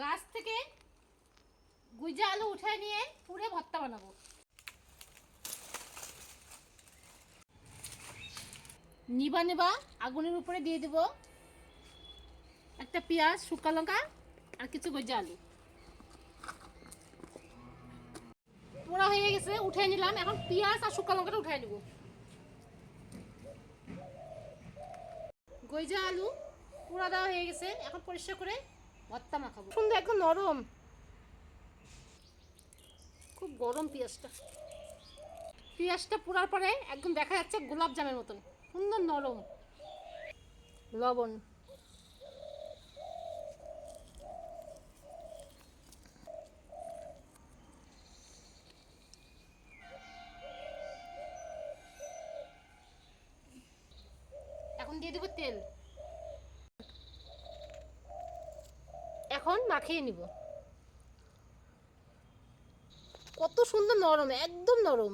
গাছ থেকে গুজা আলু উঠে নিয়ে পুরে ভর্তা বানাবো। নিবা নিবা আগুনের উপরে দিয়ে দেব একটা পেঁয়াজ শুকা লঙ্কা আর কিছু গজা আলু। পোড়া হয়ে গেছে উঠে নিলাম। এখন পেঁয়াজ আর শুকা লঙ্কাটা উঠে নেব। গজা আলু পোড়া দেওয়া হয়ে গেছে। এখন পরিষ্কার করে ভর্তা মাখাবো। সুন্দর একদম নরম। খুব গরম পেঁয়াজটা। পেঁয়াজটা পোড়ার পরে একদম দেখা যাচ্ছে গোলাপ জামের মতন। সুন্দর নরম। লবণ। এখন দিয়ে দেবো তেল। এখন মাখিয়ে নিব। কত সুন্দর নরম একদম নরম।